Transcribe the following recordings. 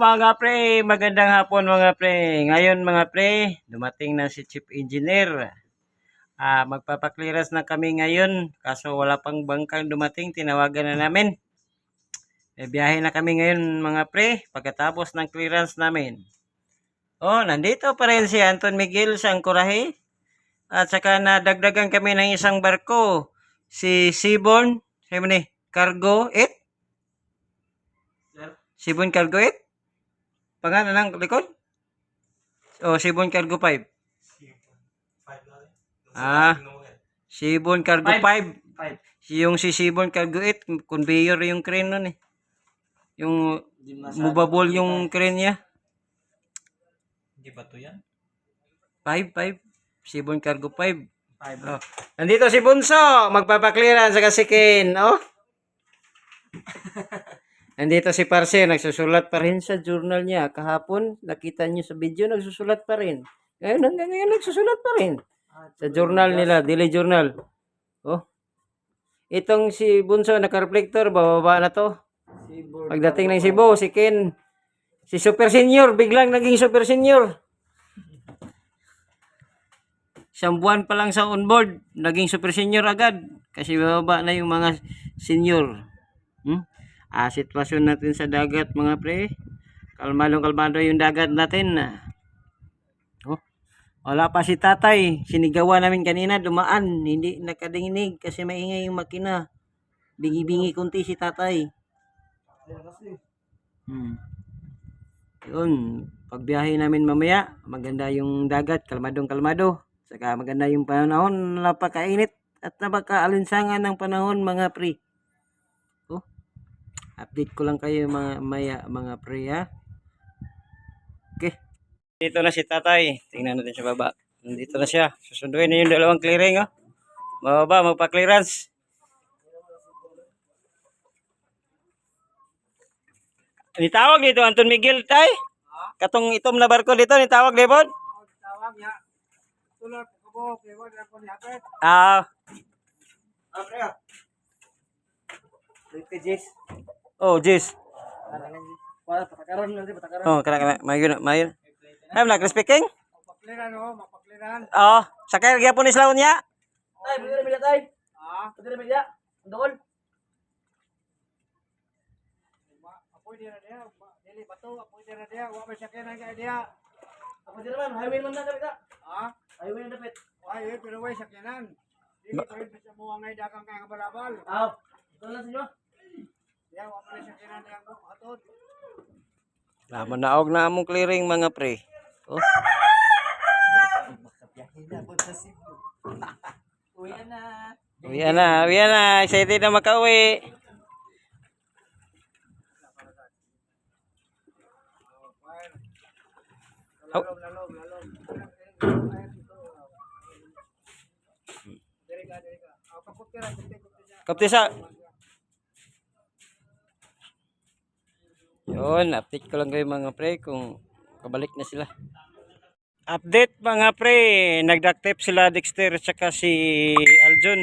mga pre, magandang hapon mga pre. Ngayon mga pre, dumating na si Chief Engineer. Ah, magpapakliras na kami ngayon kaso wala pang bangkang dumating, tinawagan na namin. Eh, biyahe na kami ngayon mga pre pagkatapos ng clearance namin. Oh, nandito pa rin si Anton Miguel sa Angkorahe. At saka nadagdagan kami ng isang barko, si Seaborn, sabi ni, Cargo 8. Seaborn Cargo 8? Pangalan ng likod? O, Seaborn Cargo 5. Ah, Seaborn Cargo 5. Yung si Seaborn Cargo 8, conveyor yung crane nun eh. Yung movable yung crane niya. Hindi ba to yan? 5, 5. Seaborn Cargo 5. Oh. Nandito si Bunso, magpapakliran sa kasikin, oh. Nandito si Parse, nagsusulat pa rin sa journal niya. Kahapon, nakita niyo sa video, nagsusulat pa rin. Ngayon, hanggang ngayon, nagsusulat pa rin. Sa journal nila, daily journal. Oh. Itong si Bunso, naka-reflector, bababa na to. Pagdating ng Cebu, si Ken, si Super Senior, biglang naging Super Senior. Isang buwan pa lang sa onboard, naging Super Senior agad. Kasi bababa na yung mga senior. Hmm? Ah, sitwasyon natin sa dagat mga pre. Kalmadong kalmado yung dagat natin. Oh. Wala pa si tatay. Sinigawa namin kanina, dumaan. Hindi nakadinig kasi maingay yung makina. Bingi-bingi kunti si tatay. Hmm. Yun. Pagbiyahe namin mamaya, maganda yung dagat, kalmadong kalmado. Saka maganda yung panahon, napakainit at napakaalinsangan ng panahon mga pre. Update ko lang kayo mga maya, mga pre ha. Okay. Dito na si tatay. Tingnan natin sa baba. Nandito na siya. Susunduin na yung dalawang clearing oh. Bababa, magpa-clearance. Nitawag dito Anton Miguel tay. Katong itom na barko dito nitawag dito. Tawag ya. Tulad ko po, kaya wala ko ni hapit. Ah, Ah, pre. Dito Jis. Oh, Jis. Para patakaron nanti patakaron. Oh, kana kana mayo mayo. Ay, nak speaking? Mapakliran oh, mapakliran. Oh, sakay gyapon ni Slaw niya. Tay, pwede na bila tay. Ah, pwede na bila. Doon. Apoy dia na dia, dili bato, apoy dia na dia, wa may sakyan na kay dia. Ako din naman, highway man na dapat. Ha? Highway na dapat. Ay, eh, pero way sakyanan. Dili pa rin sa mga ngay dagang kay balabal. Ah, ito lang sinyo. Ya, wa may sakyanan yang ko atod. Ah, manaog na among clearing mga pre. Oh. Uy na. Uwi na, uwi na. Excited na makauwi. Oh. Lalog, lalog. Yun, update ko lang kayo mga pre kung kabalik na sila. Update mga pre, nagdaktip sila Dexter at saka si Aljon.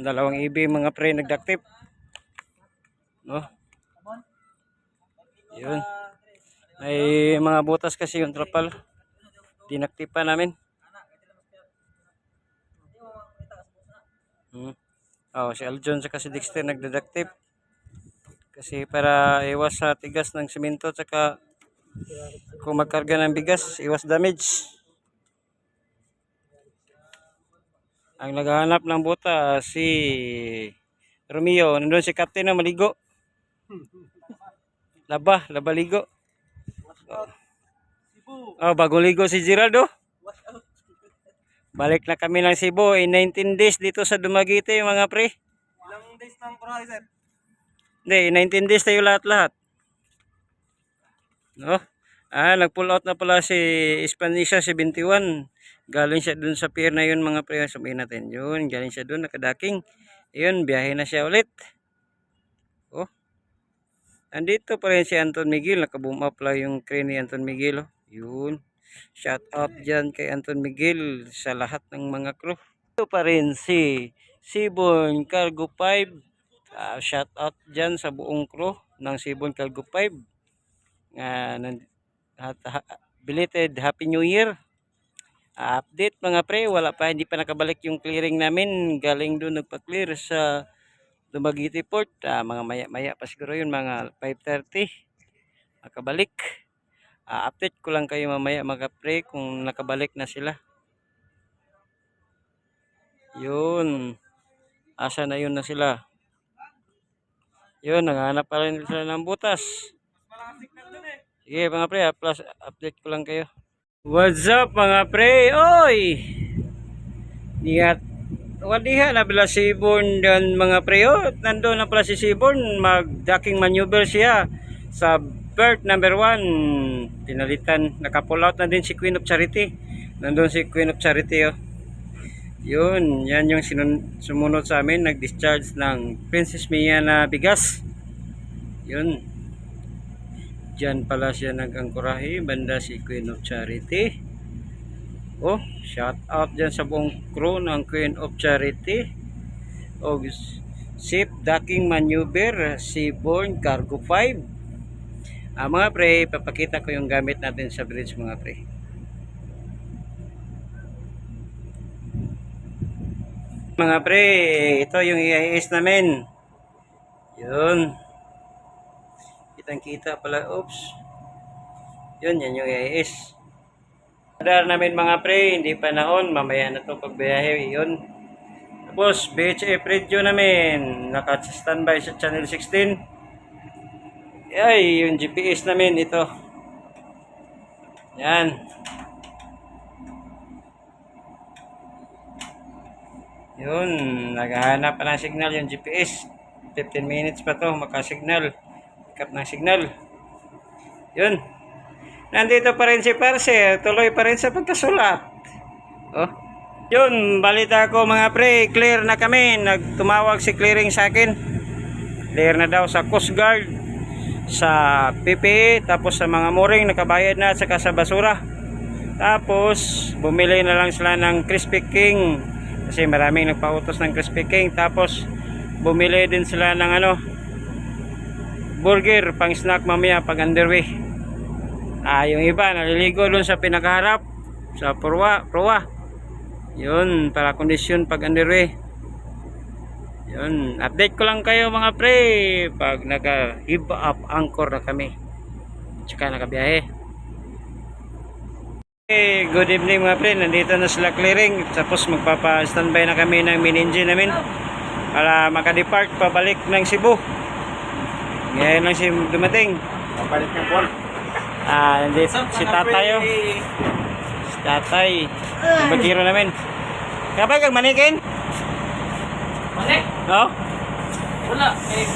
Ang Dalawang ibi mga pre nagdaktip. No? Yun. May mga butas kasi yung trapal. Dinaktipan namin. Hmm. Oh, si Aljon sa si Dexter nagdeductive. Kasi para iwas sa tigas ng simento tsaka kung magkarga ng bigas, iwas damage. Ang naghahanap ng buta si Romeo. Nandun si Captain na maligo. Laba, laba ligo. Oh, bagong ligo si Geraldo. Balik na kami ng Cebu in 19 days dito sa Dumaguete mga pre. Ilang days kuray, sir? Hindi, 19 days tayo lahat-lahat. No? Ah, nag-pull out na pala si Hispanisha 71. Galing siya dun sa pier na yun mga pre. Sabihin natin yun. Galing siya dun, nakadaking. Yun, biyahe na siya ulit. Oh. Andito pa rin si Anton Miguel. Nakaboom up lang yung crane ni Anton Miguel. Oh. Yun. Shout out dyan kay Anton Miguel sa lahat ng mga crew. Ito pa rin si Sibon Cargo 5 Ah, shout out dyan sa buong crew ng Sibon Cargo 5. nga nan- hat- ha- belated Happy New Year. Ah, update mga pre, wala pa hindi pa nakabalik yung clearing namin. Galing doon nagpa-clear sa Dumaguete Port. Ah, mga maya-maya pa siguro yun, mga 5.30. Makabalik. Ah, update ko lang kayo mamaya mga pre kung nakabalik na sila. Yun. Asa na yun na sila. Yun, naghahanap pa rin sila ng butas. Sige mga pre, ah, plus update ko lang kayo. What's up mga pre? Oy! Nihat. Wadiha na pala si Born dan mga pre. Oh, nandoon na pala si Seaborn. Mag-ducking maneuver siya sa berth number 1. Pinalitan. Nakapull out na din si Queen of Charity. Nandoon si Queen of Charity oh. Yun, yan yung sumunod sa amin. Nag-discharge ng Princess Mia na bigas. Yun. Diyan pala siya nag-angkurahe, banda si Queen of Charity. Oh, shout out dyan sa buong crew ng Queen of Charity. O, Ship Docking Maneuver, Seaborn Cargo 5. Ah, mga pre, papakita ko yung gamit natin sa bridge mga pre. Mga pre, ito yung IIS namin. Yun. Kitang kita pala. Oops. Yun, yan yung AIS. Radar namin mga pre, hindi pa naon. Mamaya na to pagbiyahe. Yun. Tapos, BHF radio namin. Naka-standby sa channel 16. Ay, yung GPS namin ito. Yan. Yun, naghahanap pa ng signal yung GPS. 15 minutes pa to makasignal. Pick up ng signal. Yun. Nandito pa rin si Parse. Tuloy pa rin sa pagkasulat. Oh. Yun, balita ko mga pre, clear na kami. Nagtumawag si clearing sa akin. Clear na daw sa Coast Guard, sa PPE, tapos sa mga mooring nakabayad na at saka sa basura. Tapos, bumili na lang sila ng Crispy King. Kasi maraming nagpautos ng Crispy King. Tapos, bumili din sila ng ano, burger, pang snack mamaya pag underway. Ah, yung iba, naliligo doon sa pinakaharap, sa purwa, purwa. Yun, para kondisyon pag underway. Yun, update ko lang kayo mga pre pag naka-hib up anchor na kami. Tsaka nakabiyahe. Okay, good evening mga pre. Nandito na sila clearing. Tapos magpapa-standby na kami ng main engine namin. Para makadepart pabalik ng Cebu. Ngayon lang si dumating. Papalit ng buwan. Ah, nandito si tatay oh. Si tatay. Bagiro namin. Kapag kag manikin? Mali? No? Wala. Eh.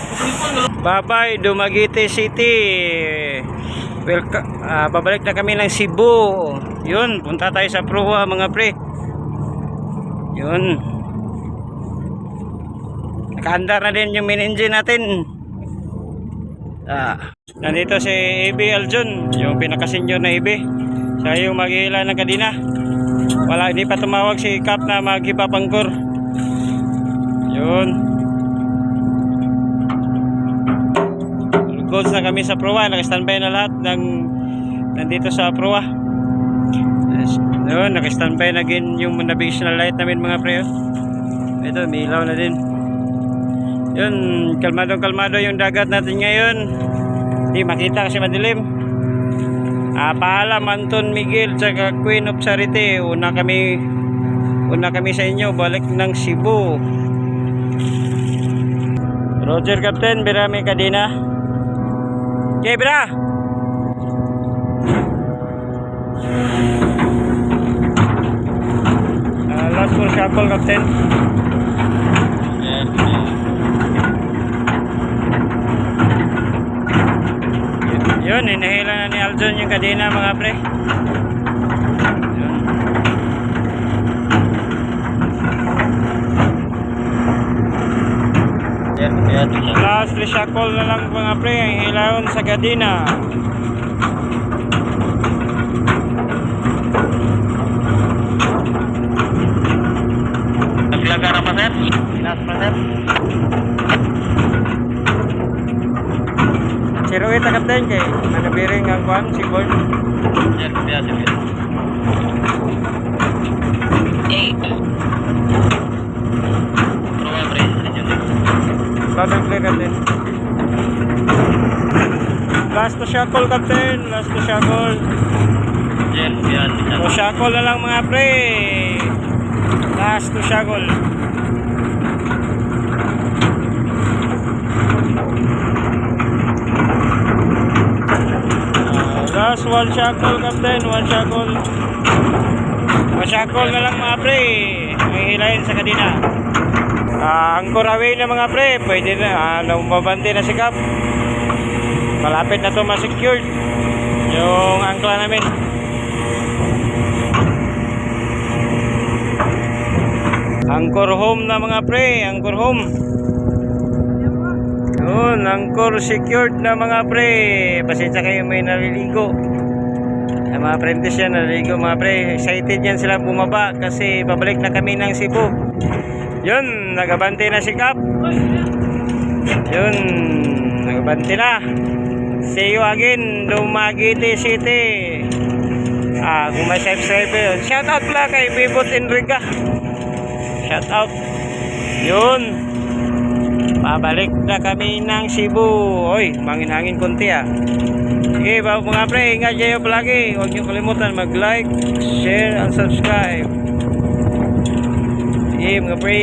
Bye-bye, Dumaguete City. Welcome, ah, babalik na kami ng Cebu. Yun, punta tayo sa Proa mga pre. Yun. Nakaandar na din yung main engine natin. Ah, nandito si AB Aljon, yung pinaka-senior na AB. Siya yung maghihila ng kadina. Wala, hindi pa tumawag si Cap na maghipapangkor. Yun. Goods na kami sa Proa. Naka-standby na lahat ng nandito sa Proa. Yun, naka-standby na din yung navigational light namin mga pre. oh. Ito, may ilaw na din. Yun, kalmado kalmado yung dagat natin ngayon. Hindi makita kasi madilim. Ah, paalam Anton Miguel sa Queen of Charity. Una kami una kami sa inyo balik ng Cebu. Roger Captain, Birami Kadina. Okay, bra. Last full shuffle, Captain. Yan. Yun, inihila na ni Aljon yung kadena mga pre. Yun. Last reshuffle na lang mga pre, ang hilaon sa kadena. Naglaga na pa sir? Last pa sir? Zero eight na kapten kay Manabir clearing ang kwan, si Boy. Yan, kaya sabi. Eight. Pero mga pre, ano? Batang clear natin. Last to shackle, Captain. Last to shackle. Yan, yan. So, shackle na lang mga pre. Last to shackle. Ah, last one shackle, Captain. One shackle. One shackle na lang mga pre. May hilahin sa kadina. Ah, ang away na mga pre. Pwede na. Ah, lumabante na si Cap. Malapit na to ma-secured. Yung angkla namin. Angkor home na mga pre, angkor home. Yun, angkor secured na mga pre. Pasensya kayo may naliligo. Ay, mga apprentice yan, naliligo mga pre. Excited yan sila bumaba kasi babalik na kami ng Cebu. Yun, nagabante na si Cap. Yun, nagabante na. See you again, Dumaguete City. Ah, kung may subscriber, shout out pala kay Bibot Enrica. Shout out. Yun. Pabalik na kami ng Cebu. Oy, mangin-hangin konti ah. Sige, mga pre, ingat kayo palagi. Huwag niyo kalimutan mag-like, share, and subscribe. Sige mga pre.